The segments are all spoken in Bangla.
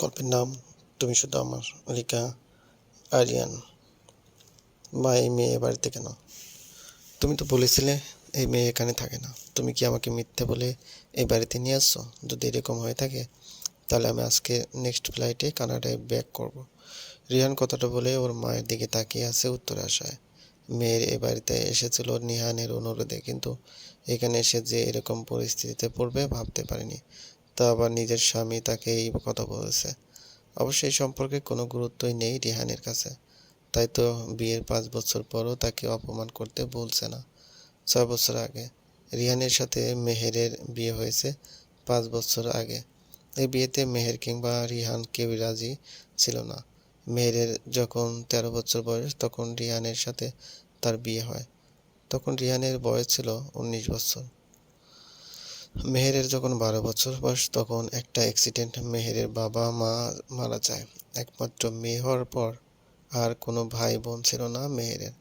গল্পের নাম, তুমি শুধু আমার লেখা আরিয়ান, মা, এই মেয়ে বাড়িতে কেন? তুমি তো বলেছিলে এই মেয়ে এখানে থাকে না। তুমি কি আমাকে মিথ্যে বলে এই বাড়িতে নিয়ে আসছো? যদি এরকম হয়ে থাকে, তাহলে আমি আজকে নেক্সট ফ্লাইটে কানাডায় ব্যাক করব। রিহান কথাটা বলে ওর মায়ের দিকে তাকিয়ে আছে উত্তরে আসায় মেয়ের এ বাড়িতে এসেছিল নিহানের অনুরোধে, কিন্তু এখানে এসে যে এরকম পরিস্থিতিতে পড়বে ভাবতে পারেনি। তা আবার নিজের স্বামী তাকে এই কথা বলেছে। অবশ্য এই সম্পর্কে কোনো গুরুত্বই নেই রিহানের কাছে। তাই তো বিয়ের পাঁচ বছর পরও তাকে অপমান করতে বলছে না। ছয় বছর আগে রিহানের সাথে মেহেরের বিয়ে হয়েছে পাঁচ বছর আগে। এই বিয়েতে মেহের কিংবা রিহান কেউ রাজি ছিল না। মেহেরের যখন তেরো বছর বয়স তখন রিহানের সাথে তার বিয়ে হয়। তখন রিহানের বয়স ছিল উনিশ বছর। মেহেরের যখন বারো বছর বয়স, তখন একটা অ্যাক্সিডেন্ট মেহেরের বাবা মা মারা যায়। একমাত্র মেয়ে হওয়ার পর আর কোনো ভাই বোন ছিল না মেহেরের।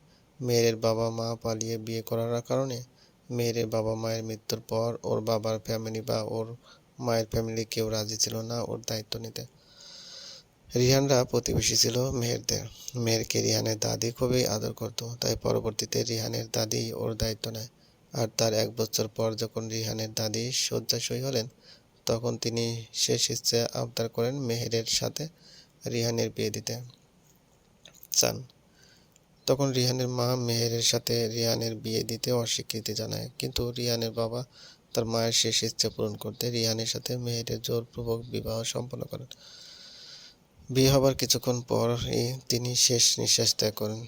মেয়ের বাবা মা পালিয়ে বিয়ে করার কারণে মেয়ের বাবা মায়ের মৃত্যুর পর ওর বাবার ফ্যামিলি বা ওর মায়ের ফ্যামিলি কেউ রাজি ছিল না ওর দায়িত্ব নিতে। রিহানরা প্রতিবেশী ছিল মেহেরদের। মেহেরকে রিহানের দাদি খুবই আদর করত, তাই পরবর্তীতে রিহানের দাদি ওর দায়িত্ব নেয়। আর তার এক বছর পর যখন রিহানের দাদি শয্যাশয়ী হলেন, তখন তিনি শেষ ইচ্ছে আবদার করেন মেহেরের সাথে রিহানের বিয়ে দিতে। চান। তখন রিহানের মা মেহেরের সাথে রিহানের বিয়ে দিতে অস্বীকৃতি জানায়। কিন্তু রিহানের বাবা তার মায়ের শেষ ইচ্ছে পূরণ করতে রিহানের সাথে মেহেরের জোরপূর্বক বিবাহ সম্পন্ন করেন। বিয়ে হবার কিছুক্ষণ পরই তিনি শেষ নিঃশ্বাস ত্যাগ করেন।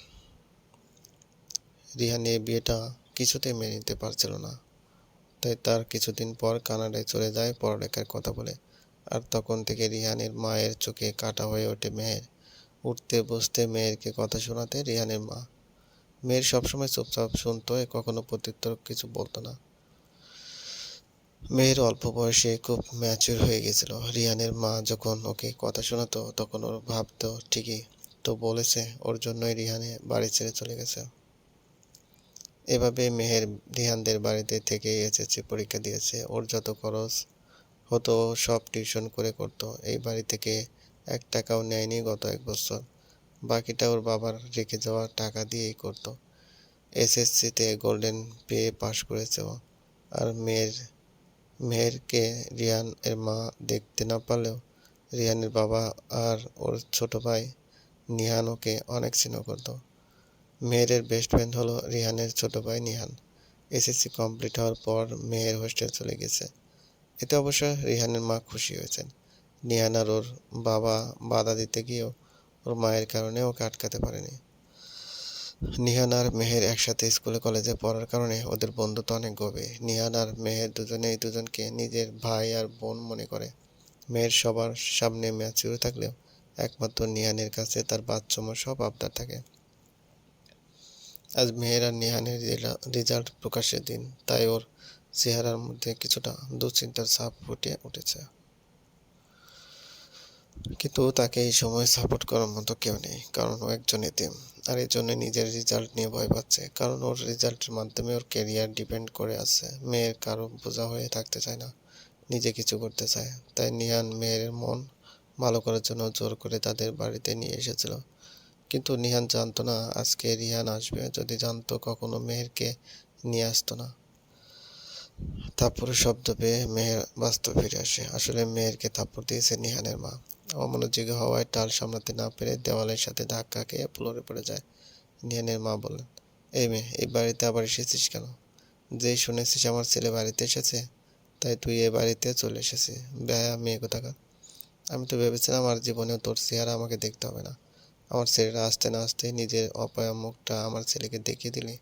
রিহানের বিয়েটা কিছুতেই মেনে নিতে পারছিল না। তাই তার কিছুদিন পর কানাডায় চলে যায়, পড়ালেখার কথা বলে। আর তখন থেকে রিহানের মায়ের চোখে কাটা হয়ে ওঠে মেয়ের উঠতে বসতে মেয়েরকে কথা শোনাতে রিহানের মা। মেয়ের সবসময় চুপচাপ শুনতো, এ কখনো প্রত্যুত্তর কিছু বলতো না। মেয়ের অল্প বয়সে খুব ম্যাচুর হয়ে গেছিল। রিয়ানের মা যখন ওকে কথা শোনাতো, তখন ওর ভাবতো, ঠিকই তো বলেছে, ওর জন্যই রিহানে বাড়ি ছেড়ে চলে গেছে। এভাবে মেহের রিহানদের বাড়িতে থেকে এসেছে পরীক্ষা দিয়েছে। ওর যত খরচ হতো, সব টিউশন করে করতো। এই বাড়ি থেকে এক টাকাও নেয়নি গত এক বছর। বাকিটা ওর বাবার রেখে যাওয়া টাকা দিয়েই করতো। এসএসসিতে গোল্ডেন পেয়ে পাশ করেছে ও। আর মেয়ের, মেহেরকে রিয়ান এর মা দেখতে না পারলেও রিয়ানের বাবা আর ওর ছোট ভাই নিহান ওকে অনেক স্নেহ করত। মেহেরের বেস্ট ফ্রেন্ড হলো রিহানের ছোট ভাই নিহান। এসএসসি কমপ্লিট হওয়ার পর মেহের হোস্টেল চলে গেছে। এতে অবশ্য রিহানের মা খুশি হয়েছেন। নিহান আর ওর বাবা বাধা দিতে গিয়েও ওর মায়ের কারণে ওকে আটকাতে পারেনি। নিহান আর মেহের একসাথে স্কুলে কলেজে পড়ার কারণে ওদের বন্ধুত্ব অনেক গভীর। নিহান আর মেহের দুজনেই দুজনকে নিজের ভাই আর বোন মনে করে। মেয়ের সবার সামনে ম্যাচিউর থাকলেও একমাত্র নিহানের কাছে তার বাচ্চমা সব আবদার থাকে। আজ মেহের আর নিহানের রেজাল্ট প্রকাশের দিন, তাই ওর চেহারার মধ্যে কিছুটা দুশ্চিন্তার ছাপ ফুটে উঠেছে। কিন্তু তাকে এই সময় সাপোর্ট করার মতো কেউ নেই, কারণ ও একজন এতিম, আর এই জন্য নিজের রেজাল্ট নিয়ে ভয় পাচ্ছে, কারণ ওর রেজাল্টের মাধ্যমে ওর কেরিয়ার ডিপেন্ড করে আছে। মেয়ের কারও বোঝা হয়ে থাকতে চায় না, নিজে কিছু করতে চায়। তাই নিহান মেয়ের মন ভালো করার জন্য জোর করে তাদের বাড়িতে নিয়ে এসেছিল। কিন্তু নিহান জানতো না আজকে রিহান আসবে। যদি জানতো, কখনো মেহেরকে নিয়ে আসতো না। থাপ্পড়ের শব্দ পেয়ে মেহের বাস্তব ফিরে আসে। আসলে মেয়েরকে থাপ্পড় দিয়েছে নিহানের মা। অমনোযোগী হওয়ায় টাল সামলাতে না পেরে দেওয়ালের সাথে ধাক্কা খেয়ে ফ্লোরে পড়ে যায়। নিহানের মা বলেন, এই মেয়ে, এই বাড়িতে আবার এসেছিস কেন? যেই শুনেছিস আমার ছেলে বাড়িতে এসেছে, তাই তুই এ বাড়িতে চলে এসেছিস। ব্যয়া মেয়ে কোথাকার? আমি তো ভেবেছিলাম আমার জীবনেও তোর চেহারা আমাকে দেখতে হবে না। আমার ছেলেরা আসতে না আসতে নিজের অপায়া মুখটা আমার ছেলেকে দেখিয়ে দিলে।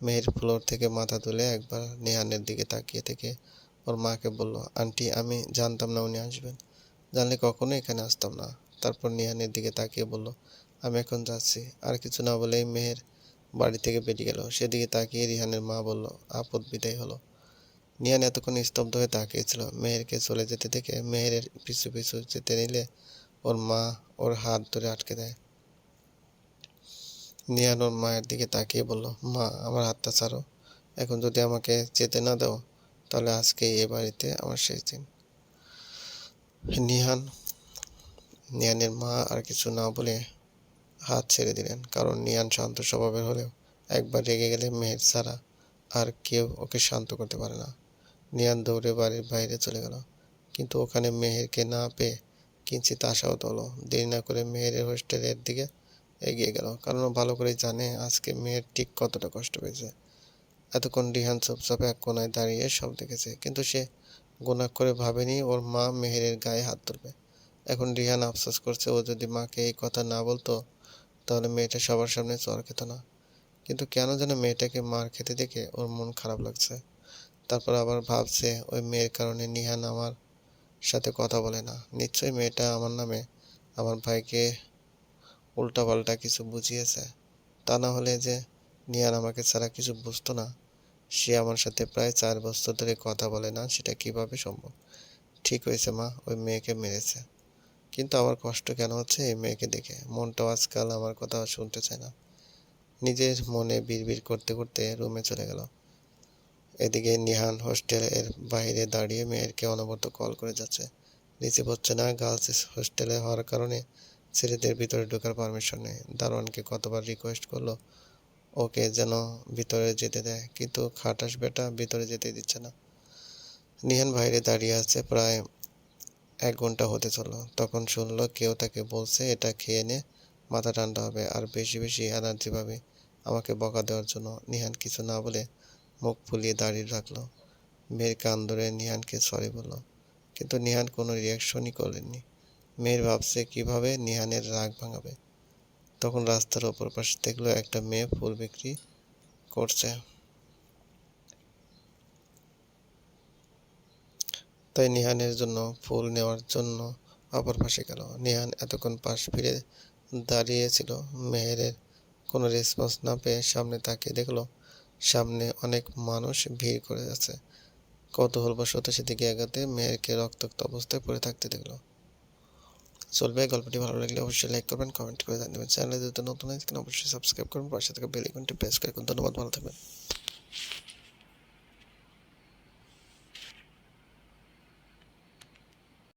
মেয়ের ফ্লোর থেকে মাথা তুলে একবার নেহানের দিকে তাকিয়ে থেকে ওর মাকে বলল, আন্টি, আমি জানতাম না উনি আসবেন। জানলে কখনো এখানে আসতাম না। তারপর নিহানের দিকে তাকিয়ে বলল, আমি এখন যাচ্ছি। আর কিছু না বলেই মেহের বাড়ি থেকে বেরিয়ে গেল। সেদিকে তাকিয়ে রিহানের মা বলল, আপদ বিদায় হলো। নিহান এতক্ষণ স্তব্ধ হয়ে তাকিয়েছিল। মেহেরকে চলে যেতে দেখে মেহেরের পিছু পিছু যেতে নিলে ওর মা ওর হাত ধরে আটকে দেয়। নিহান ওর মায়ের দিকে তাকিয়ে বলল, মা, আমার হাতটা ছাড়ো। এখন যদি আমাকে যেতে না দাও, তাহলে আজকে এ বাড়িতে আমার শেষ দিন। নিহান, নিয়ানের মা আর কিছু না বলে হাত ছেড়ে দিলেন। কারণ নিয়ান শান্ত স্বভাবের হলেও একবার রেগে গেলে মেহের ছাড়া আর কেউ ওকে শান্ত করতে পারে না। নিয়ান দৌড়ে বাড়ির বাইরে চলে গেল। কিন্তু ওখানে মেহেরকে না পেয়ে কিঞ্চিত আশাহত হলো দেরি না করে মেহেরের হোস্টেলের দিকে এগিয়ে গেল। কারণ ও ভালো করে জানে আজকে মেয়ের ঠিক কতটা কষ্ট পেয়েছে। এতক্ষণ রিহান চুপচাপে এক কোনায় দাঁড়িয়ে সব দেখেছে। কিন্তু সে গোনা করে ভাবেনি ওর মা মেহেরের গায়ে হাত তুলবে এখন রিহান আফসোস করছে ও যদি মাকে এই কথা না বলতো, তাহলে মেয়েটা সবার সামনে চর খেত না। কিন্তু কেন যেন মেয়েটাকে মার খেতে দেখে ওর মন খারাপ লাগছে। তারপর আবার ভাবছে ওই মেয়ের কারণে নিহান আমার সাথে কথা বলে না। নিশ্চয়ই মেয়েটা আমার নামে আমার ভাইকে উল্টাপাল্টা কিছু বুঝিয়েছে। তা না হলে যে নিহান আমাকে ছাড়া কিছু বুঝতো না। সে আমার সাথে প্রায় চার বছর ধরে কথা বলে না, সেটা কীভাবে সম্ভব? ঠিক হয়েছে মা, ওই মেয়েকে মেরেছে। কিন্তু আমার কষ্ট কেন হচ্ছে এই মেয়েকে দেখে? মনটাও আজকাল আমার কথা শুনতে চায় না। নিজের মনে বিড়বিড় করতে করতে রুমে চলে গেল। এদিকে নিহান হোস্টেলের বাইরে দাঁড়িয়ে মেয়েরকে অনবরত কল করে যাচ্ছে। রিসিভ হচ্ছে না, গার্লস হোস্টেলে হওয়ার কারণে ছেলেদের ভিতরে ঢোকার পারমিশন নেই। দারোয়ানকে কতবার রিকোয়েস্ট করল? ওকে যেন ভিতরে যেতে দেয়, কিন্তু খাটাস বেটা ভিতরে যেতে দিচ্ছে না। নিহান বাইরে দাঁড়িয়ে আছে, প্রায় এক ঘণ্টা হতে চলল। তখন শুনলো কেউ তাকে বলছে, এটা খেয়ে নে, মাথা ঠান্ডা হবে আর বেশি বেশি এনার্জি পাবে আমাকে বকা দেওয়ার জন্য। নিহান কিছু না বলে মুখ ফুলিয়ে দাঁড়িয়ে রাখল। মেয়ের কান ধরে নিহানকে সরি বলল, কিন্তু নিহান কোনো রিয়াকশনই করেনি মেয়ের ভাবছে কীভাবে নিহানের রাগ ভাঙাবে। তখন রাস্তার ওপর পাশে দেখল একটা মেয়ে ফুল বিক্রি করছে। তাই নিহানের জন্য ফুল নেওয়ার জন্য অপর পাশে গেল। নিহান এতক্ষণ পাশ ফিরে দাঁড়িয়েছিল। মেহেরের কোনো রেসপন্স না পেয়ে সামনে তাকিয়ে দেখল, সামনে অনেক মানুষ ভিড় করে আছে। কৌতূহলবশত সেদিকে এগাতে মেয়েরকে রক্তাক্ত অবস্থায় পড়ে থাকতে দেখল। চলবে, গল্পটি ভালো লাগলে অবশ্যই লাইক করবেন কমেন্ট করে জানাবেন চ্যানেলে যদি নতুন অবশ্যই সাবস্ক্রাইব করবেন, পাশে থেকে বেল আইকনটি প্রেস করে ধন্যবাদ, ভালো থাকবেন।